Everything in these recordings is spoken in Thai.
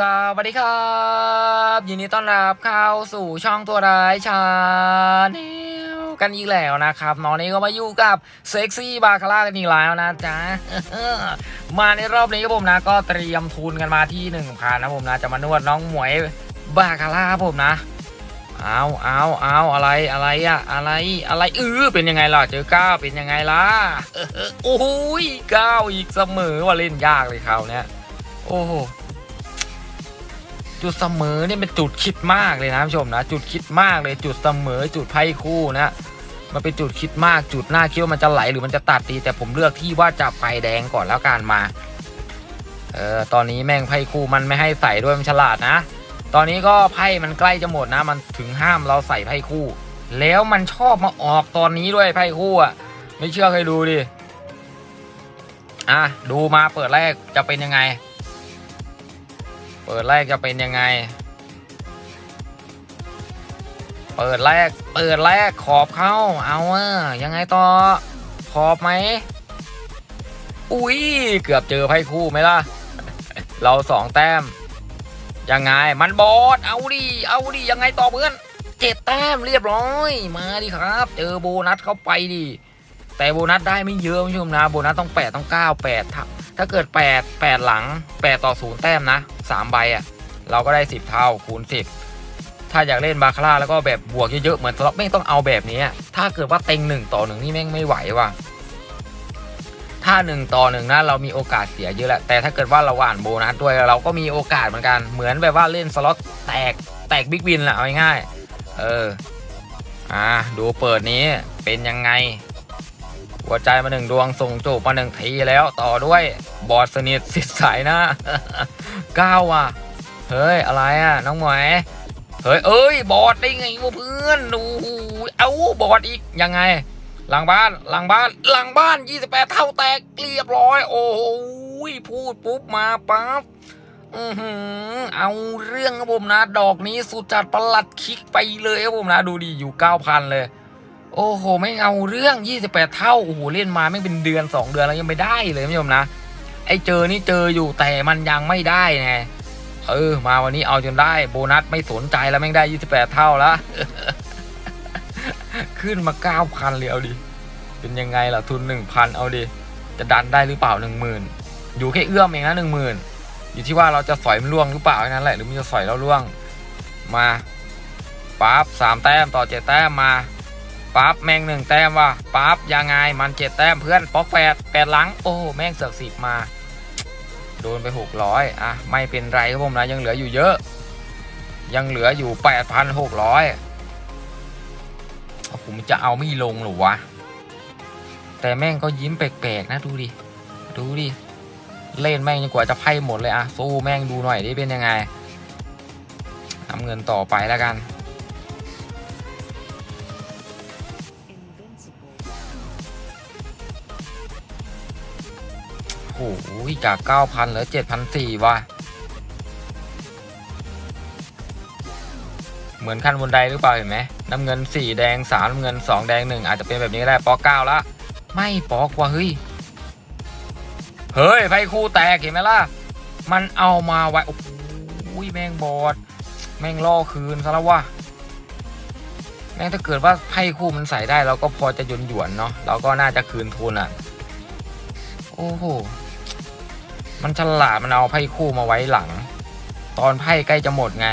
สวัสดีครับ ยินดีต้อนรับเข้าสู่ช่องตัวร้ายชาแนลกันอีกแล้วนะครับน้องนี้ก็มาอยู่กับเซ็กซี่บาคาร่ากันอีกแล้วนะจ๊ะมาในรอบนี้ครับผมนะ ก็เตรียมทุนกันมาที่หนึ่งพันนะผมนะ จะมานวดน้องหมวยบาคาร่าครับผมนะเอาเอาเอาอะไรอะไรอะอะไรอะไรเออเป็นยังไงล่ะเจอก้าเป็นยังไงล่ะโอ้ยก้าอีกเสมอว่าเล่นยากเลยคราวเนี้ยโอ้ จุดเสมอเนี่ยเป็นจุดคิดมากเลยนะผู้ชมนะ จุดคิดมากเลยจุดเสมอ จุดไพ่คู่นะมันเป็นจุดคิดมากจุดหน้าคิดว่ามันจะไหลหรือมันจะตัดดีแต่ผมเลือกที่ว่าจะไฟแดงก่อนแล้วการมาเออตอนนี้แม่งไพ่คู่มันไม่ให้ใส่ด้วยมันฉลาดนะ ตอนนี้ก็ไพ่มันใกล้จะหมดนะ มันถึงห้ามเราใส่ไพ่คู่ แล้วมันชอบมาออกตอนนี้ด้วยไพ่คู่อะไม่เชื่อใครดูดิอะดูมาเปิดแรกจะเป็นยังไง ปิดแรกจะเป็นยังไง เปิดแรก เปิดแรกขอบเข้า เอาอะยังไงต่อ ขอบไหม อุ้ย เกือบเจอไพ่คู่ไหมล่ะ เราสองแต้ม ยังไง มันบอด เอาดิ เอาดิ ยังไงต่อเพื่อนเจ็ดแต้มเรียบร้อย มาดิครับ เจอโบนัสเข้าไปดิ แต่โบนัสได้ไม่เยอะคุณผู้ชมนะ โบนัสต้องแปดต้องเก้าแปดถ้า ถ้าเกิดแปดแปดหลังแปดต่อศูนย์แต้มนะสามใบอะ่ะ เราก็ได้สิบเท่าคูณสิบถ้าอยากเล่นบาคาร่าแล้วก็แบบบวกเยอะๆ เหมือนสล็อตแม่งต้องเอาแบบนี้ ถ้าเกิดว่าเต็งหนึ่งต่อหนึ่งนี่แม่งไม่ไหวว่ะ ถ้าหนึ่งต่อหนึ่งนะเรามีโอกาสเสียเยอะแหละ แต่ถ้าเกิดว่าเราหว่านโบนัสด้วยเราก็มีโอกาสเหมือนกัน เหมือนแบบว่าเล่นสล็อตแตกแตกบิ๊กวินแหละเอาง่ายๆเออ อ่า ดูเปิดนี้เป็นยังไง หัวใจมาหนึ่งดวงส่งจูบมาหนึ่งทีแล้วต่อด้วยบอดสนิทสิทธิ์สายหน้าเก้าอะ เฮ้ย อะไรอะ น้องหมวยเฮ้ย เอ้ย บอดได้ไงวะเพื่อนดูเอ้าบอดอีกยังไง หลังบ้านหลังบ้านหลังบ้าน 28 เท่าแตกเรียบร้อย โอ้โหพูดปุ๊บมาปั๊บอือหือเอาเรื่องครับผมนะ ดอกนี้สุดจัดประหลัดคิกไปเลยครับผมนะ ดูดิอยู่ 9,000 เลย โอ้โห ไม่เอาเรื่อง 28 เท่า โอ้โห เล่นมาไม่เป็นเดือน 2 เดือนแล้วยังไม่ได้เลยคุณผู้ชมนะ ไอ้เจอนี่เจออยู่แต่มันยังไม่ได้ไงเออ มาวันนี้เอาจนได้ โบนัสไม่สนใจแล้วแม่งได้ 28 เท่าแล้ว ขึ้นมา 9,000เลยเอาดิ เป็นยังไงล่ะทุน 1,000 เอาดิ จะดันได้หรือเปล่า 10,000 อยู่แค่เอื้อมเองนะ10,000 อยู่ที่ว่าเราจะสอยมันล่วงหรือเปล่าแค่นั้นแหละ หรือมันจะสอยเราล่วง มาปั๊บสามแต้มต่อเจ็ดแต้มมา ปั๊บแม่งหนึ่งแต้มว่ะปั๊บยังไงมันเจ็ดแต้มเพื่อนป๊อกแปดแปดหลังโอ้แม่งเสือกสิบมา โดนไปหกร้อยอะไม่เป็นไรครับผมนะยังเหลืออยู่เยอะ ยังเหลืออยู่แปดพันหกร้อยผมจะเอาไม่ลงหรอวะ แต่แม่งก็ยิ้มแปลกๆนะดูดิ ดูดิ เล่นแม่งจนกว่าจะไพ่หมดเลยอะสู้แม่งดูหน่อยดิเป็นยังไงทำเงินต่อไปแล้วกัน โอ้โหจาก9,000เหลือ7,400ว่ะ เหมือนขั้นบนไดหรือเปล่าเห็นไหมน้ำเงิน4แดง3น้ำเงิน2แดง1อาจจะเป็นแบบนี้ก็ได้ปอก9ละ ไม่ปอกว่ะเฮ้ย เฮ้ยไฟคู่แตกเห็นไหมล่ะ มันเอามาไว้โอ้โหแม่งบอด แม่งล่อคืนซะแล้ววะแม่งถ้าเกิดว่าไพ่คู่มันใส่ได้เราก็พอจะหยวนหยวนเนาะเราก็น่าจะคืนทุนอะ โอ้โห มันฉลาดมันเอาไพ่คู่มาไว้หลัง ตอนไพ่ใกล้จะหมดไง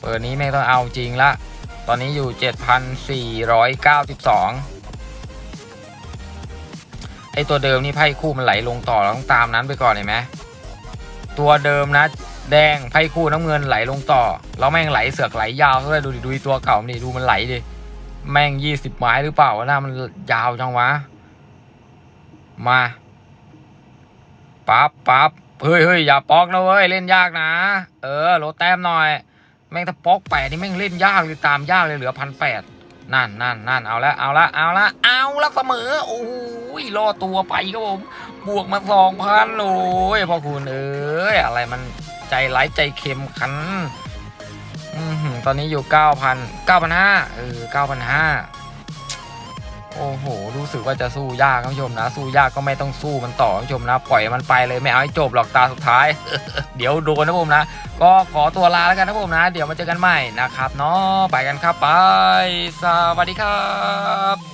เปิดนี้แม่งต้องเอาจริงละ ตอนนี้อยู่ 7,492 ไอตัวเดิมนี่ไพ่คู่มันไหลลงต่อเราต้องตามนั้นไปก่อนเห็นไหมตัวเดิมนะ แดงไพ่คู่น้ำเงินไหลลงต่อแล้วแม่งไหลเสือกไหลยาวด้วยดูดิดูตัวเก่ามันดิดูมันไหลดิแม่งยี่สิบไม้หรือเปล่าหน้ามันยาวจังวะ มา ปั๊บปั๊บเฮ้ยเฮ้ยอย่าปอกนะเว้ยเล่นยากนะ เออลดแต้มหน่อย แม่งถ้าปอกแปดนี่แม่งเล่นยากเลยตามยากเลยเหลือพันแปดนั่นนั่นนั่นเอาละเอาละเอาละเอาละเสมอโอ้ยรอตัวไปครับผม บวกมาสองพันโอ้ยพ่อคุณเอ้ยอะไรมันใจร้ายใจเค็มขันอือหือตอนนี้อยู่เก้าพันเก้าพันห้าเออเก้าพันห้า โอ้โห รู้สึกว่าจะสู้ยากท่านผู้ชมนะ สู้ยากก็ไม่ต้องสู้มันต่อท่านผู้ชมนะ ปล่อยมันไปเลยไม่เอาให้จบหรอกตาสุดท้าย เดี๋ยวโดนนะผมนะ ก็ขอตัวลาแล้วกันนะผมนะ เดี๋ยวมาเจอกันใหม่นะครับเนาะ ไปกันครับไป สวัสดีครับ